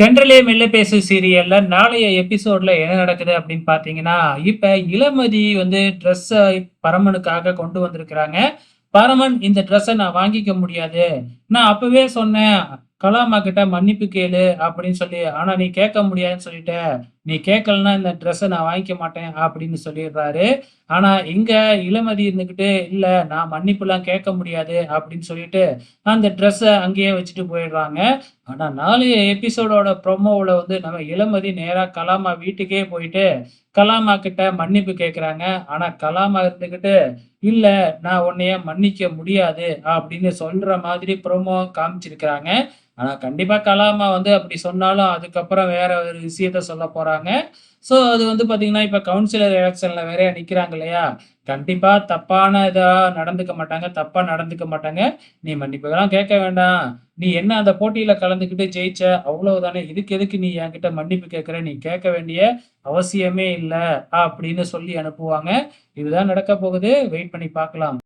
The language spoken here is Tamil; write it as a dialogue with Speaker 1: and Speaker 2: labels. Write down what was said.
Speaker 1: தென்றலே மெல்ல பேசு சீரியல்ல நாளைய எபிசோட்ல என்ன நடக்குது அப்படின்னு பாத்தீங்கன்னா, இப்ப இளமதி வந்து ட்ரெஸ்ஸை பரமனுக்காக கொண்டு வந்திருக்கிறாங்க. பரமன் இந்த ட்ரெஸ்ஸை நான் வாங்கிக்க முடியாது. நான் அப்பவே சொன்னேன். கலாமா கிட்ட மன்னிப்பு கேளு அப்படின்னு சொல்லி. ஆனா நீ கேட்க முடியாதுன்னு சொல்லிட்ட. நீ கேட்கலன்னா இந்த ட்ரெஸ்ஸை நான் வாங்கிக்க மாட்டேன் அப்படின்னு சொல்லிடுறாரு. ஆனா இங்க இளமதி இருந்துகிட்டு, இல்ல நான் மன்னிப்புலாம் கேட்க முடியாது அப்படின்னு சொல்லிட்டு, அந்த ட்ரெஸ்ஸை அங்கேயே வச்சுட்டு போயிடுறாங்க. ஆனா நாலு எபிசோடோட ப்ரொமோவில் வந்து நம்ம இளமதி நேராக கலாமா வீட்டுக்கே போயிட்டு, கலாமா கிட்ட மன்னிப்பு கேட்குறாங்க. ஆனா கலாமா இருந்துகிட்டு, இல்ல நான் உன்னைய மன்னிக்க முடியாது அப்படின்னு சொல்ற மாதிரி ப்ரொமோ காமிச்சிருக்கிறாங்க. ஆனா கண்டிப்பா கலாமா வந்து அப்படி சொன்னாலும், அதுக்கப்புறம் வேற ஒரு விஷயத்த சொல்ல போறாங்க. ஸோ அது வந்து பாத்தீங்கன்னா இப்ப கவுன்சிலர் எலெக்ஷன்ல வேற நிக்கிறாங்க இல்லையா? கண்டிப்பா தப்பான இதா நடந்துக்க மாட்டாங்க. தப்பா நடந்துக்க மாட்டாங்க. நீ மன்னிப்புலாம் கேட்க வேண்டாம். நீ என்ன அந்த போட்டியில கலந்துக்கிட்டு ஜெயிச்ச, அவ்வளவுதானே. இதுக்கு எதுக்கு நீ என்கிட்ட மன்னிப்பு கேட்கிற? நீ கேட்க வேண்டிய அவசியமே இல்லை அப்படின்னு சொல்லி அனுப்புவாங்க. இதுதான் நடக்கப் போகுது. வெயிட் பண்ணி பார்க்கலாம்.